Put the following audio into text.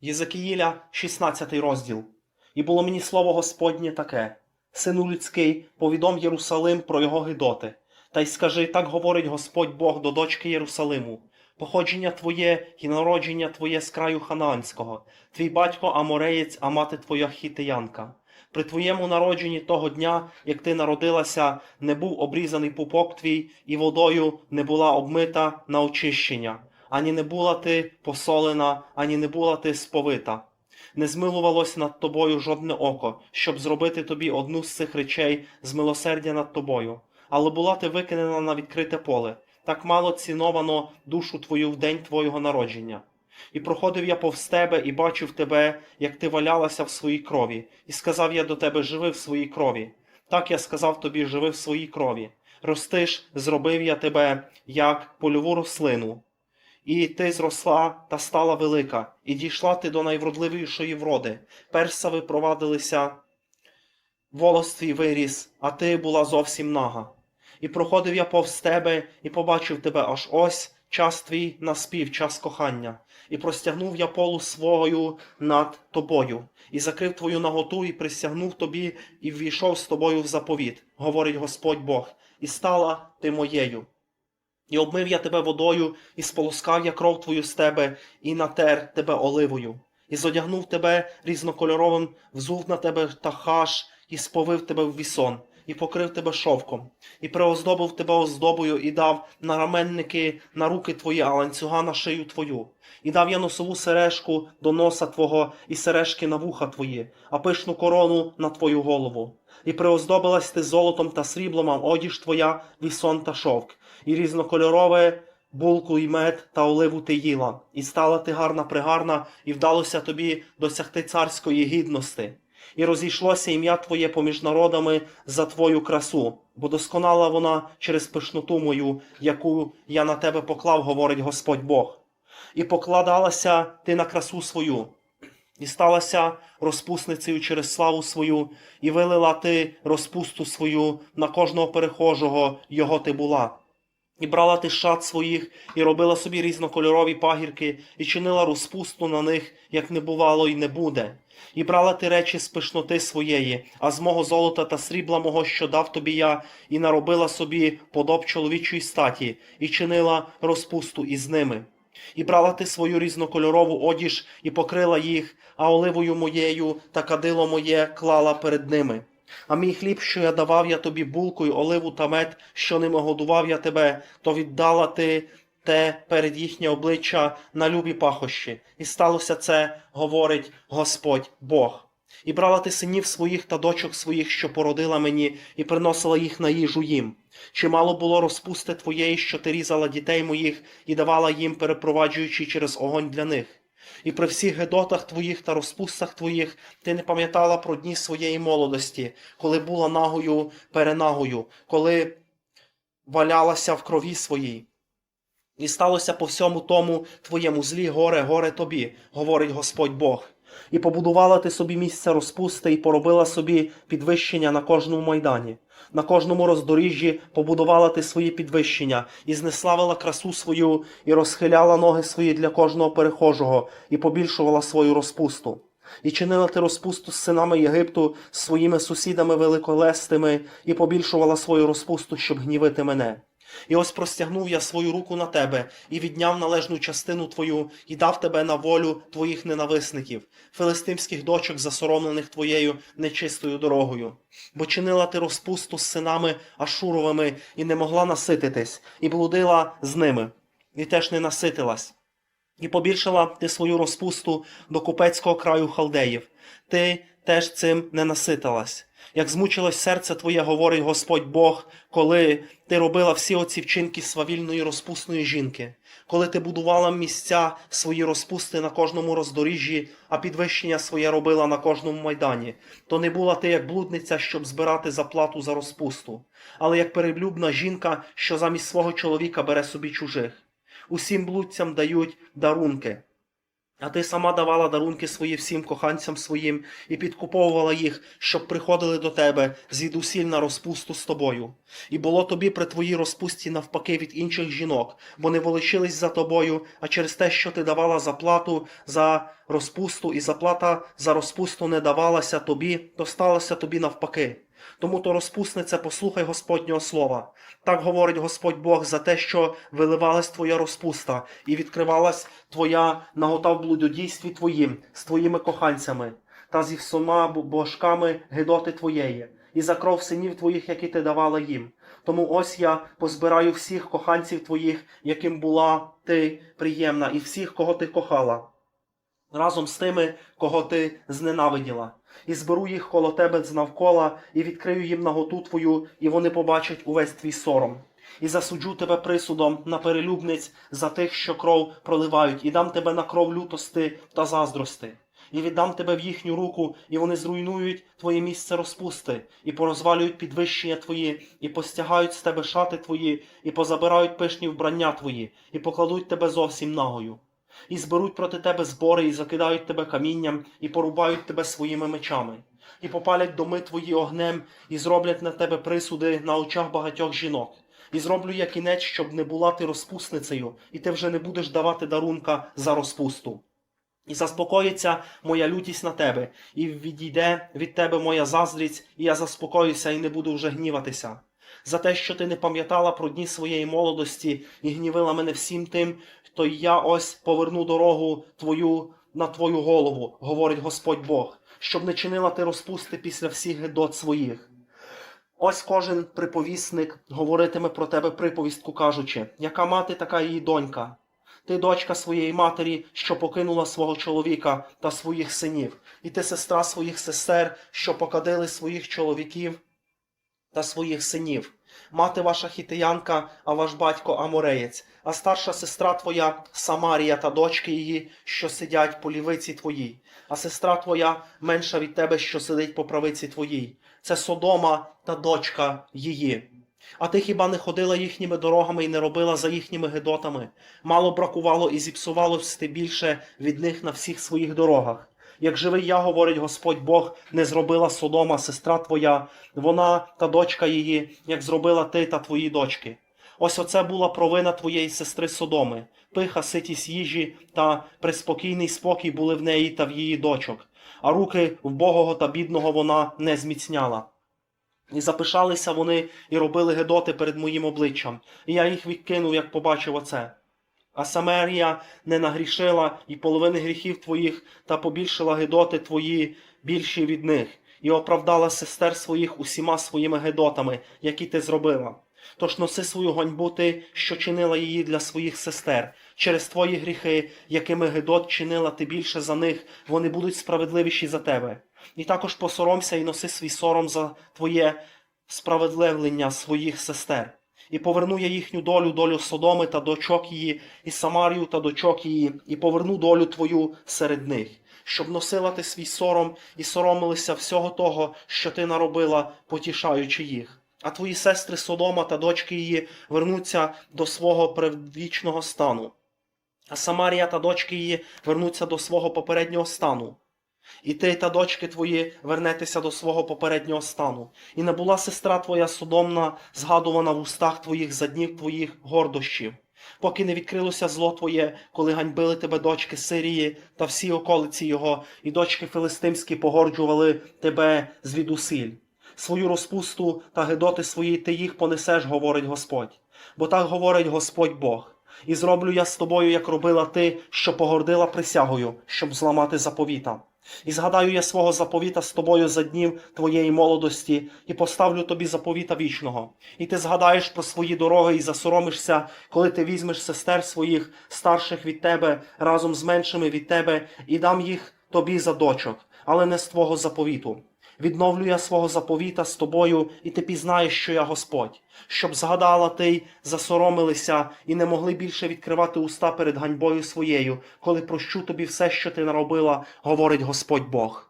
Єзекіїля, 16 розділ. І було мені слово Господнє таке: Сину людський, повідом Єрусалим про його гидоти, та й скажи, так говорить Господь Бог до дочки Єрусалиму. Походження твоє і народження твоє з краю ханаанського, твій батько Амореєць, а мати твоя хітиянка. При твоєму народженні того дня, як ти народилася, не був обрізаний пупок твій, і водою не була обмита на очищення, ані не була ти посолена, ані не була ти сповита. Не змилувалось над тобою жодне око, щоб зробити тобі одну з цих речей з милосердя над тобою, але була ти викинена на відкрите поле, так мало ціновано душу твою в день твого народження. І проходив я повз тебе і бачив тебе, як ти валялася в своїй крові, і сказав я до тебе, живи в своїй крові. Так я сказав тобі, живи в своїй крові. Ростиш, зробив я тебе, як польову рослину. І ти зросла та стала велика, і дійшла ти до найвродливішої вроди. Перса випровадилися, волос твій виріс, а ти була зовсім нага. І проходив я повз тебе, і побачив тебе аж ось час твій наспів, час кохання, і простягнув я полу свою над тобою, і закрив твою наготу, і присягнув тобі, і ввійшов з тобою в заповіт, говорить Господь Бог, і стала ти моєю. І обмив я тебе водою, і сполоскав я кров твою з тебе, і натер тебе оливою, і зодягнув тебе різнокольоровим, взув на тебе тахаш, і сповив тебе в вісон, і покрив тебе шовком, і преоздобив тебе оздобою, і дав на раменники на руки твої, а ланцюга на шию твою. І дав я носову сережку до носа твого, і сережки на вуха твої, а пишну корону на твою голову. І преоздобилась ти золотом та сріблом, а одіж твоя вісон та шовк, і різнокольорове булку і мед та оливу ти їла, і стала ти гарна пригарна, і вдалося тобі досягти царської гідності. І розійшлося ім'я Твоє поміж народами за Твою красу, бо досконала вона через пишноту мою, яку я на тебе поклав, говорить Господь Бог. І покладалася ти на красу свою, і сталася розпусницею через славу свою, і вилила ти розпусту свою на кожного перехожого, його ти була. І брала ти шат своїх, і робила собі різнокольорові пагірки, і чинила розпусту на них, як не бувало і не буде. І брала ти речі з пишноти своєї, а з мого золота та срібла мого, що дав тобі я, і наробила собі подоб чоловічої статі, і чинила розпусту із ними. І брала ти свою різнокольорову одіж, і покрила їх, а оливою моєю та кадило моє клала перед ними. А мій хліб, що я давав я тобі булку й оливу та мед, що ними годував я тебе, то віддала ти те перед їхнє обличчя на любі пахощі. І сталося це, говорить Господь Бог. І брала ти синів своїх та дочок своїх, що породила мені, і приносила їх на їжу їм. Чимало було розпусти твоєї, що ти різала дітей моїх і давала їм, перепроваджуючи через огонь для них. І при всіх гедотах твоїх та розпустах твоїх ти не пам'ятала про дні своєї молодості, коли була нагою перенагою, коли валялася в крові своїй. І сталося по всьому тому твоєму злі горе, горе тобі, говорить Господь Бог. І побудувала ти собі місце розпусти, і поробила собі підвищення на кожному майдані. На кожному роздоріжжі побудувала ти свої підвищення, і знеславила красу свою, і розхиляла ноги свої для кожного перехожого, і побільшувала свою розпусту. І чинила ти розпусту з синами Єгипту, з своїми сусідами великолестими, і побільшувала свою розпусту, щоб гнівити мене. І ось простягнув я свою руку на тебе, і відняв належну частину твою, і дав тебе на волю твоїх ненависників, филистимських дочок, засоромлених твоєю нечистою дорогою. Бо чинила ти розпусту з синами Ашуровими, і не могла насититись, і блудила з ними, і теж не наситилась. І побільшила ти свою розпусту до купецького краю халдеїв. Ти теж цим не наситилась. Як змучилось серце твоє, говорить Господь Бог, коли ти робила всі оці вчинки свавільної розпусної жінки, коли ти будувала місця свої розпусти на кожному роздоріжжі, а підвищення своє робила на кожному майдані, то не була ти як блудниця, щоб збирати заплату за розпусту, але як перелюбна жінка, що замість свого чоловіка бере собі чужих. Усім блудцям дають дарунки. А ти сама давала дарунки свої всім коханцям своїм і підкуповувала їх, щоб приходили до тебе звідусіль на розпусту з тобою. І було тобі при твоїй розпусті навпаки від інших жінок, бо не волочились за тобою, а через те, що ти давала заплату за розпусту, і заплата за розпусту не давалася тобі, то сталося тобі навпаки. Тому то розпуснице, послухай Господнього слова. Так говорить Господь Бог за те, що виливалась твоя розпуста, і відкривалась твоя нагота в блудодійстві твоїм з твоїми коханцями, та зі всіма божками гидоти твоєї, і за кров синів твоїх, які ти давала їм. Тому ось я позбираю всіх коханців твоїх, яким була ти приємна, і всіх, кого ти кохала разом з тими, кого ти зненавиділа, і зберу їх коло тебе знавкола, і відкрию їм наготу твою, і вони побачать увесь твій сором. І засуджу тебе присудом на перелюбниць за тих, що кров проливають, і дам тебе на кров лютости та заздрости. І віддам тебе в їхню руку, і вони зруйнують твоє місце розпусти, і порозвалюють підвищення твої, і постягають з тебе шати твої, і позабирають пишні вбрання твої, і покладуть тебе зовсім нагою і зберуть проти тебе збори, і закидають тебе камінням, і порубають тебе своїми мечами, і попалять доми твої огнем, і зроблять на тебе присуди на очах багатьох жінок. І зроблю я кінець, щоб не була ти розпусницею, і ти вже не будеш давати дарунка за розпусту. І заспокоїться моя лютість на тебе, і відійде від тебе моя заздрість, і я заспокоюся і не буду вже гніватися. За те, що ти не пам'ятала про дні своєї молодості і гнівила мене всім тим, то й я ось поверну дорогу твою на твою голову, говорить Господь Бог, щоб не чинила ти розпусти після всіх гидот своїх. Ось кожен приповісник говоритиме про тебе приповістку, кажучи, яка мати, така її донька. Ти дочка своєї матері, що покинула свого чоловіка та своїх синів, і ти сестра своїх сестер, що покадили своїх чоловіків та своїх синів. Мати ваша хітиянка, а ваш батько Амореєць, а старша сестра твоя Самарія та дочки її, що сидять по лівиці твоїй, а сестра твоя менша від тебе, що сидить по правиці твоїй. Це Содома та дочка її. А ти хіба не ходила їхніми дорогами і не робила за їхніми гидотами? Мало бракувало і зіпсувалось ти більше від них на всіх своїх дорогах. Як живий я, говорить Господь Бог, не зробила Содома, сестра твоя, вона та дочка її, як зробила ти та твої дочки. Ось оце була провина твоєї сестри Содоми. Пиха, ситість їжі та приспокійний спокій були в неї та в її дочок, а руки вбогого та бідного вона не зміцняла. І запишалися вони і робили гедоти перед моїм обличчям, і я їх відкинув, як побачив оце. А Самарія не нагрішила і половини гріхів твоїх та побільшила гедоти твої більші від них, і оправдала сестер своїх усіма своїми гедотами, які ти зробила. Тож носи свою ганьбу ти, що чинила її для своїх сестер. Через твої гріхи, якими гедот чинила ти більше за них, вони будуть справедливіші за тебе. І також посоромся і носи свій сором за твоє справедливлення своїх сестер. І поверну я їхню долю, долю Содоми та дочок її, і Самарію та дочок її, і поверну долю твою серед них, щоб носила ти свій сором і соромилися всього того, що ти наробила, потішаючи їх. А твої сестри Содома та дочки її вернуться до свого предвічного стану, а Самарія та дочки її вернуться до свого попереднього стану. І ти та дочки твої вернетеся до свого попереднього стану. І не була сестра твоя содомна, згадувана в устах твоїх за днів твоїх гордощів, поки не відкрилося зло твоє, коли ганьбили тебе дочки Сирії та всі околиці його, і дочки филистимські погорджували тебе звідусиль. Свою розпусту та гидоти свої ти їх понесеш, говорить Господь. Бо так говорить Господь Бог. І зроблю я з тобою, як робила ти, що погордила присягою, щоб зламати заповіта. І згадаю я свого заповіта з тобою за днів твоєї молодості, і поставлю тобі заповіта вічного. І ти згадаєш про свої дороги і засоромишся, коли ти візьмеш сестер своїх, старших від тебе, разом з меншими від тебе, і дам їх тобі за дочок, але не з твого заповіту. Відновлю я свого заповіта з тобою, і ти пізнаєш, що я Господь, щоб згадала ти засоромилися, і не могли більше відкривати уста перед ганьбою своєю, коли прощу тобі все, що ти наробила, говорить Господь Бог.